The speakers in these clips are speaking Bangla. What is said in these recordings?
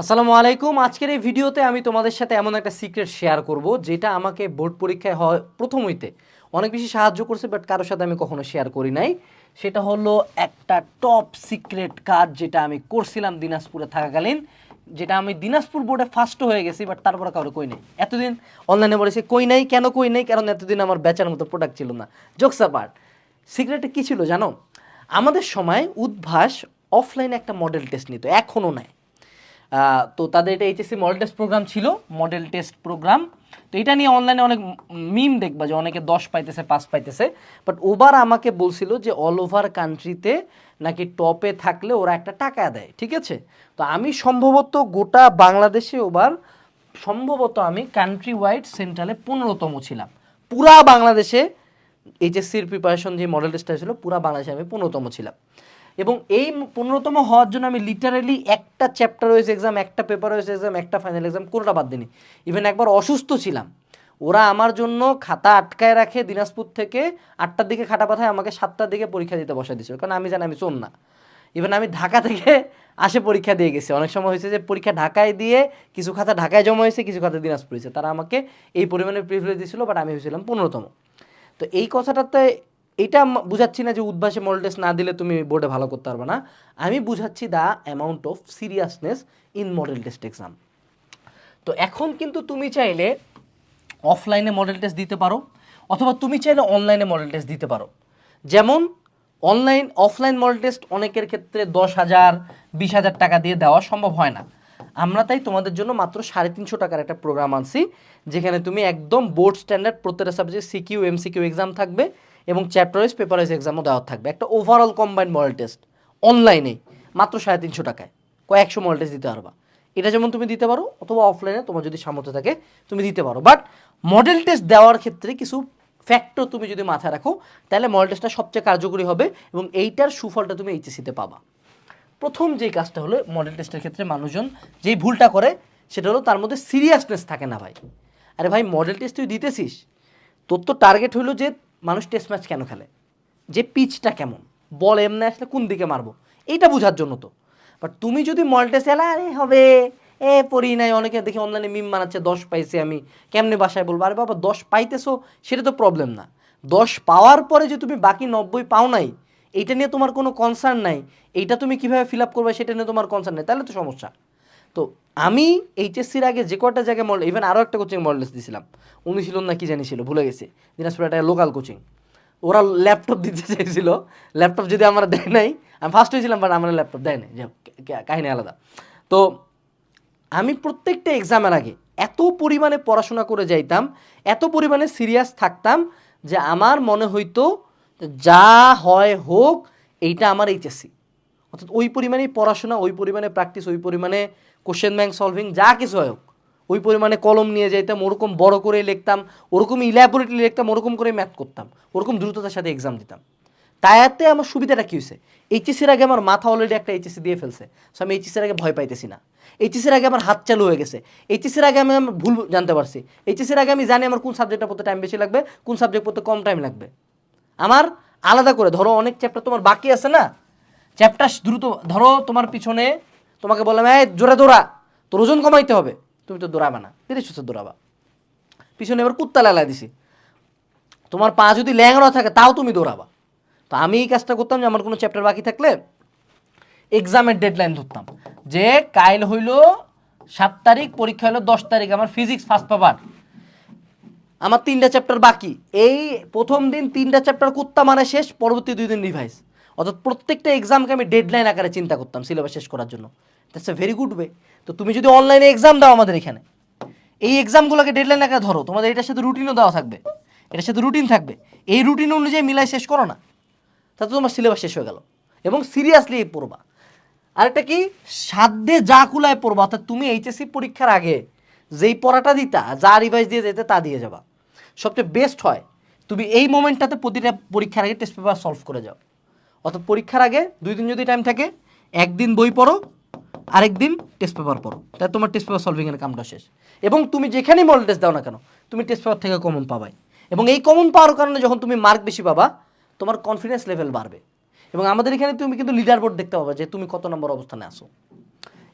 আসসালামু আলাইকুম। আজকের এই ভিডিওতে আমি তোমাদের সাথে এমন একটা সিক্রেট শেয়ার করব, যেটা আমাকে বোর্ড পরীক্ষায় হয় প্রথম হইতে। অনেক বেশি সাহায্য করছে, বাট কারোর সাথে আমি কখনো শেয়ার করি নাই। সেটা হলো একটা টপ সিক্রেট কাজ যেটা আমি করছিলাম দিনাজপুরে থাকাকালীন, যেটা আমি দিনাজপুর বোর্ডে ফার্স্ট হয়ে গেছি, বাট তারপরে কারও কই নেই। এতদিন অনলাইনে বলেছি, কই নাই? কেন কই নাই? কারণ এতদিন আমার বেচার মতো প্রোডাক্ট ছিল না। জোকসা পার্ট সিক্রেটে কী ছিল জানো? আমাদের সময় উদ্ভাস অফলাইনে একটা মডেল টেস্ট নিত এখনও নেয় তো তাদের এটা এইচএসসি মডেল টেস্ট প্রোগ্রাম ছিল মডেল টেস্ট প্রোগ্রাম তো এটা নিয়ে অনলাইনে অনেক মিম দেখবা যে অনেকে দশ পাইতেছে, পাঁচ পাইতেছে। বাট ওবার আমাকে বলছিল যে অল ওভার কান্ট্রিতে নাকি টপে থাকলে ওরা একটা টাকা দেয়, ঠিক আছে? তো আমি সম্ভবত গোটা বাংলাদেশে ওবার সম্ভবত আমি কান্ট্রি ওয়াইড সেন্ট্রালে পনেরোতম ছিলাম। পুরা বাংলাদেশে এইচএসসির প্রিপারেশন যে মডেল টেস্টটা ছিল পুরা বাংলাদেশে আমি পনেরোতম ছিলাম। এবং এই পনেরোতম হওয়ার জন্য আমি লিটারালি একটা চ্যাপ্টার ওয়াইজ এক্সাম একটা পেপার ওয়াইজ এক্সাম একটা ফাইনাল এক্সাম কোনোটা বাদ দিনি ইভেন একবার অসুস্থ ছিলাম। ওরা আমার জন্য খাতা আটকায় রাখে দিনাজপুর থেকে, আটটার দিকে খাতা পাঠায়, আমাকে সাতটার দিকে পরীক্ষা দিতে বসাই দিয়েছিল। কারণ আমি জানি আমি চোর না। ইভেন আমি ঢাকা থেকে আসে পরীক্ষা দিয়ে গেছি। অনেক সময় হয়েছে যে পরীক্ষা ঢাকায় দিয়ে কিছু খাতা ঢাকায় জমা হয়েছে, কিছু খাতা দিনাজপুর হয়েছে। তারা আমাকে এই পরিমাণে প্রিভিলেজ দিয়েছিল বাট আমি হয়েছিলাম পনেরোতম। তো এই কথাটাতে এটা বুঝাচ্ছি না যে উদ্ভাসে মডেল টেস্ট না দিলে তুমি বোর্ডে ভালো করতে পারবে না। আমি বুঝাচ্ছি the amount of seriousness in model test exam তো এখন কিন্তু তুমি চাইলে অফলাইনে মডেল টেস্ট দিতে পারো, অথবা তুমি চাইলে অনলাইনে মডেল টেস্ট দিতে পারো। যেমন অনলাইন অফলাইন মডেল টেস্ট অনেকের ক্ষেত্রে দশ হাজার, বিশ হাজার টাকা দিয়ে দেওয়া সম্ভব হয় না। আমরা তাই তোমাদের জন্য মাত্র সাড়ে তিনশো টাকার একটা প্রোগ্রাম আনছি, যেখানে তুমি একদম বোর্ড স্ট্যান্ডার্ড প্রত্যেকটা সাবজেক্ট সিকিউ এমসিকিউ এক্সাম থাকবে। এবং চ্যাপ্টার ওয়াইজ পেপার ওয়াইজ এক্সামও দেওয়া থাকবে। একটা ওভারঅল কম্বাইন্ড মডেল টেস্ট অনলাইনে মাত্র সাড়ে তিনশো টাকায়। কয়েকশো মডেল টেস্ট দিতে পারবা? এটা যেমন তুমি দিতে পারো, অথবা অফলাইনে তোমার যদি সামর্থ্য থাকে, তুমি দিতে পারো। বাট মডেল টেস্ট দেওয়ার ক্ষেত্রে কিছু ফ্যাক্টর তুমি যদি মাথায় রাখো, তাহলে মডেল টেস্টটা সবচেয়ে কার্যকরী হবে এবং এইটার সুফলটা তুমি এইচএসিতে পাবা। প্রথম যেই কাজটা হলো মডেল টেস্টের ক্ষেত্রে মানুষজন যেই ভুলটা করে, সেটা হলো তার মধ্যে সিরিয়াসনেস থাকে না ভাই। আরে ভাই মডেল টেস্ট তুই দিতেছিস? তোর তো টার্গেট হলো যে মানুষ টেস্ট ম্যাচ কেন খেলে? যে পিচটা কেমন? বল এমনি আসলে কোন দিকে মারবো? এইটা বোঝার জন্য তো। বাট তুমি যদি মডেল টেস্ট এলা, আরে হবে, এ পড়ি নাই, অনেকে দেখি অনলাইনে মিম বানাচ্ছে, দশ পাইছি আমি, কেমনে বাসায় বলব? আরে বাবা, দশ পাইতেছো, সেটা তো প্রবলেম না। দশ পাওয়ার পরে যে তুমি বাকি নব্বই পাও নাই, এইটা নিয়ে তোমার কোনো কনসার্ন নাই। এইটা তুমি কীভাবে ফিল আপ করবে, সেটা নিয়ে তোমার কনসার্ন নেই। তাহলে তো সমস্যা। তো আমি এইচএসসির আগে যে কটা জায়গায় মডেল ইভেন আরও একটা কোচিং মডেল দিয়েছিলাম ছিল না কি জানি ছিল, ভুলে গেছি। দিনাজপুর একটা লোকাল কোচিং ওরা ল্যাপটপ দিতে চাইছিল। ল্যাপটপ যদি আমার দেয় নাই, আমি ফার্স্ট হয়েছিলাম বাট আমার ল্যাপটপ দেয় নাই। কাহিনী আলাদা। তো আমি প্রত্যেকটা এক্সামের আগে এত পরিমাণে পড়াশোনা করে যাইতাম, এত পরিমাণে সিরিয়াস থাকতাম যে আমার মনে হইতো যা হয় হোক, এইটা আমার এইচএসসি অর্থাৎ ওই পরিমাণেই পড়াশোনা, ওই পরিমাণে প্র্যাকটিস ওই পরিমাণে কোশ্চেন ব্যাংক সলভিং যা কিছু হয় হোক, ওই পরিমাণে কলম নিয়ে যাইতাম, ওরকম বড় করে লিখতাম, ওরকম ইলাবোরেটলি লিখতাম, ওরকম করে ম্যাথ করতাম, ওরকম দ্রুততার সাথে এক্সাম দিতাম। তাইতে আমার সুবিধাটা কী হয়েছে এইচএসির আগে আমার মাথা অলরেডি একটা এইচএসি দিয়ে ফেলছে সো আমি এইচএসির আগে ভয় পাইতেছি না। এইচএসির আগে আমার হাত চালু হয়ে গেছে এইচএসির আগে আমি আমার ভুল জানতে পারছি এইচএসির আগে আমি জানি আমার কোন সাবজেক্টটা পড়তে টাইম বেশি লাগবে, কোন সাবজেক্ট পড়তে কম টাইম লাগবে। আমার আলাদা করে, ধরো অনেক চ্যাপ্টার তোমার বাকি আছে না? চ্যাপ্টার দ্রুত, ধরো তোমার পিছনে তোমাকে বললাম, এই জোরে দৌড়া, তোর ওজন কমাইতে হবে। তুমি তো দৌড়াবে না, তিরিশ বছর দৌড়াবা। পিছনে এবার কুত্তা লালা দিছি। তোমার পা যদি ল্যাংড়া থাকে, তাও তুমি দৌড়াবা। তো আমি এই কাজটা করতাম যে আমার কোনো চ্যাপ্টার বাকি থাকলে এক্সামের ডেডলাইন ধরতাম। যে কাইল হইল সাত তারিখ, পরীক্ষা হলো দশ তারিখ, আমার ফিজিক্স ফার্স্ট পেপার আমার তিনটা চ্যাপ্টার বাকি। এই প্রথম দিন তিনটা চ্যাপ্টার করতাম মানে শেষ, পরবর্তী দুই দিন রিভাইস অর্থাৎ প্রত্যেকটা এক্সামকে আমি ডেডলাইন আকারে চিন্তা করতাম সিলেবাস শেষ করার জন্য। That's a very good way তো তুমি যদি অনলাইনে এক্সাম দাও আমাদের এখানে, এই এক্সামগুলোকে ডেডলাইন আকারে ধরো, তোমাদের এটার সাথে রুটিনও দেওয়া থাকবে। এটার সাথে রুটিন থাকবে। এই রুটিন অনুযায়ী মিলাই শেষ করো না। তাতে তোমার সিলেবাস শেষ হয়ে গেল। এবং সিরিয়াসলি পড়বা। আরেকটা কি? সাধ্যে যা কুলায় পড়বা, অর্থাৎ তুমি এইচএসসি পরীক্ষার আগে যেই পড়াটা দিতা, যা রিভাইজ দিয়ে যেতে তা দিয়ে যাবা। সবচেয়ে বেস্ট হয়, তুমি এই মোমেন্টটাতে প্রতিটা পরীক্ষার আগে টেস্ট পেপার সলভ করে যাও। অর্থাৎ পরীক্ষার আগে দুই দিন যদি টাইম থাকে, একদিন বই পড়ো, আরেক দিন টেস্ট পেপার পড়ো। তাই তোমার টেস্ট পেপার সলভিংয়ের কামটা শেষ। এবং তুমি যেখানেই মডেল টেস্ট দাও না কেন, তুমি টেস্ট পেপার থেকে কমন পাবাই। এবং এই কমন পাওয়ার কারণে যখন তুমি মার্ক বেশি পাবা, তোমার কনফিডেন্স লেভেল বাড়বে। এবং আমাদের এখানে তুমি কিন্তু লিডার বোর্ড দেখতে পাবা যে তুমি কত নম্বর অবস্থানে আসো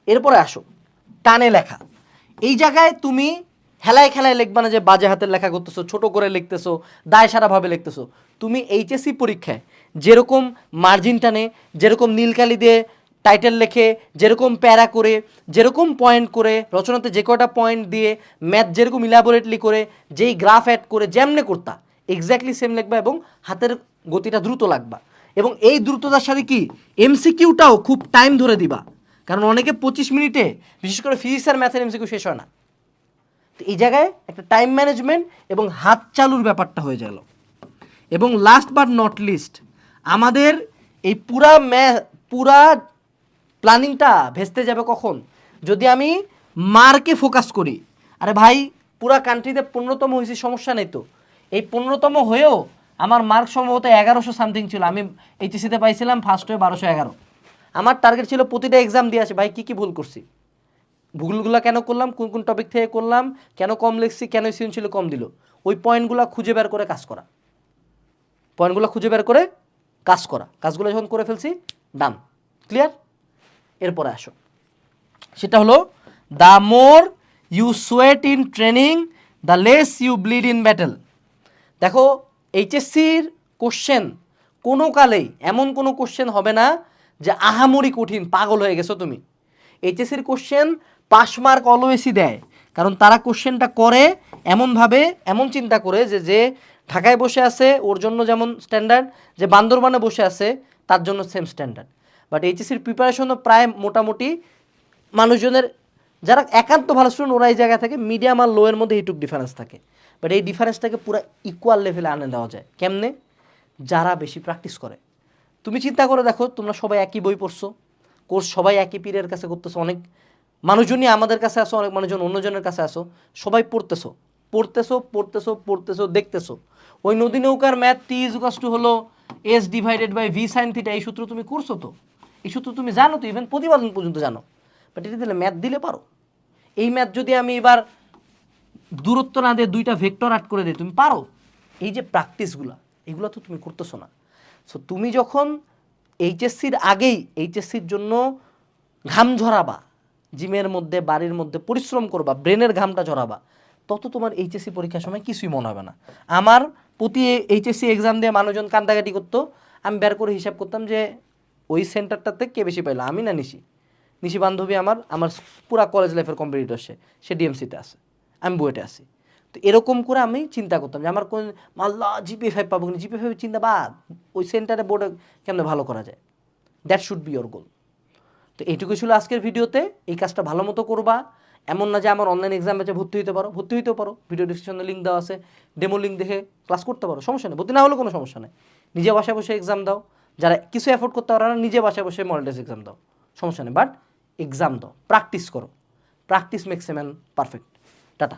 এরপরে আসো, টানে লেখা। এই জায়গায় তুমি হেলায় খেলায় লিখবা না যে বাজে হাতের লেখা করতেছো, ছোট করে লিখতেছো দায় সারাভাবে লিখতেছো। তুমি এইচএসসি পরীক্ষায় যেরকম মার্জিন টানে, যেরকম নীলকালি দিয়ে টাইটেল লেখে, যেরকম প্যারা করে, যেরকম পয়েন্ট করে, রচনাতে যে কটা পয়েন্ট দিয়ে ম্যাথ যেরকম ইলাবোরেটলি করে, যেই গ্রাফ অ্যাড করে, যেমনে করতা এক্স্যাক্টলি সেম লিখবা এবং হাতের গতিটা দ্রুত লাগবা। এবং এই দ্রুততার সাথে কি? এমসিকিউটাও খুব টাইম ধরে দিবা। কারণ অনেকে পঁচিশ মিনিটে, বিশেষ করে ফিজিক্স আর ম্যাথের এমসিকিউ শেষ হয় না। তো এই জায়গায় একটা টাইম ম্যানেজমেন্ট এবং হাত চালুর ব্যাপারটা হয়ে গেল। এবং লাস্ট বাট নট লিস্ট আমাদের এই পুরা ম্যা পুরা প্ল্যানিংটা ভেস্তে যাবে কখন? যদি আমি মার্কে ফোকাস করি, আরে ভাই, পুরা কান্ট্রিতে পূর্ণতম হয়েছে, সমস্যা নেই তো। এই পনেরোতম হয়েও আমার মার্ক সম্ভবত এগারোশো সামথিং ছিল। আমি এইচএসিতে পাইছিলাম ফার্স্ট হয়ে বারোশো এগারো। আমার টার্গেট ছিল প্রতিটা এক্সাম দিয়ে আসে, ভাই, কী কী ভুল করছি? ভুলগুলো কেন করলাম? কোন কোন টপিক থেকে করলাম? কেন কম লিখছি? কেন ছিল কম দিল? ওই পয়েন্টগুলো খুঁজে বের করে কাজ করা। পয়েন্টগুলো খুঁজে বের করে কাজ করা। কাজগুলো যখন করে ফেলছি, ডান। ক্লিয়ার এরপরে আসো। সেটা হলো the more you sweat in training the less you bleed in battle দেখো এইচএসসির কোশ্চেন কোনো কালেই এমন কোনো কোশ্চেন হবে না যে আহামরি কঠিন, পাগল হয়ে গেছো তুমি। এইচএসসির কোশ্চেন পাস মার্ক অলওয়েসই দেয়। কারণ তারা কোশ্চেনটা করে এমনভাবে, এমন চিন্তা করে যে যে ঢাকায় বসে আছে, ওর জন্য যেমন স্ট্যান্ডার্ড যে বান্দরবানে বসে আছে, তার জন্য সেম স্ট্যান্ডার্ড বাট এইচএসির প্রিপারেশনও প্রায় মোটামুটি মানুষজনের, যারা একান্ত ভালো স্টুডেন্ট ওরা এই জায়গা থেকে মিডিয়াম আর লোয়ের মধ্যে এইটুক ডিফারেন্স থাকে। বাট এই ডিফারেন্সটাকে পুরো ইকুয়াল লেভেলে আনে দেওয়া যায়। কেমনে? যারা বেশি প্র্যাকটিস করে। তুমি চিন্তা করে দেখো, তোমরা সবাই একই বই পড়ছো। কোর্স সবাই একই পীরের কাছে করতেছো অনেক মানুষজনই আমাদের কাছে আসো, অনেক মানুষজন অন্যজনের কাছে আসো। সবাই পড়তেছো। পড়তেছো পড়তেছো পড়তেছো, দেখতেছো। ওই নদী নৌকার ম্যাথ টি ইজ টু হলো S divided by V sine theta, এই সূত্র তুমি করছ তো? এই সূত্র তুমি জানো তো ইভেন প্রতিপাদন পর্যন্ত জানো। বাট এটা দিলে ম্যাথ দিলে পারো। এই ম্যাথ যদি আমি এবার দূরত্ব না দিয়ে দুইটা ভেক্টর আট করে দিই, তুমি পারো। এই যে প্র্যাকটিসগুলো এগুলো তো তুমি করতেছো না। সো তুমি যখন এইচএসসির আগেই, এইচএসসির জন্য ঘাম ঝরাবা, জিমের মধ্যে, বাড়ির মধ্যে পরিশ্রম করবা, ব্রেনের ঘামটা ঝরাবা তত তোমার এইচএসসি পরীক্ষার সময় কিছুই মনে হবে না। আমার প্রতি এইচএসসি এক্সাম দিয়ে মানুষজন কান্দাকাটি করতো, আমি বের করে হিসাব করতাম যে ওই সেন্টারটাতে কে বেশি পাইলো, আমি না নিশি? নিশি বান্ধবী আমার আমার পুরা কলেজ লাইফের কম্পিটিটর সে সে ডিএমসিতে আছে, আমি বুয়েটে আছি। তো এরকম করে আমি চিন্তা করতাম যে আমার কোন মাল্লা জিপি ফাইভ পাবো কিন্তু জিপি ফাইভ চিন্তা বাদ, ওই সেন্টারে বোর্ডে কেমনে ভালো করা যায়? That should be your goal তো এইটুকু ছিল আজকের ভিডিওতে এই কাজটা ভালো মতো করবা। এমন না যে আমার অনলাইন এক্সাম আছে ভর্তি হতে পারো, ভর্তি হতেও পারো। ভিডিও ডিসক্রিপশনে লিঙ্ক দেওয়া আছে ডেমো লিঙ্ক দেখে ক্লাস করতে পারো, সমস্যা নেই। ভর্তি না হলেও কোনো সমস্যা নেই। নিজে বাসায় বসে এক্সাম দাও। যারা কিছু অ্যাফোর্ড করতে পারো না, নিজে বাসায় বসে মডেল এক্সাম দাও। সমস্যা নেই। বাট এক্সাম দাও। প্র্যাকটিস করো। Practice makes a man perfect tata.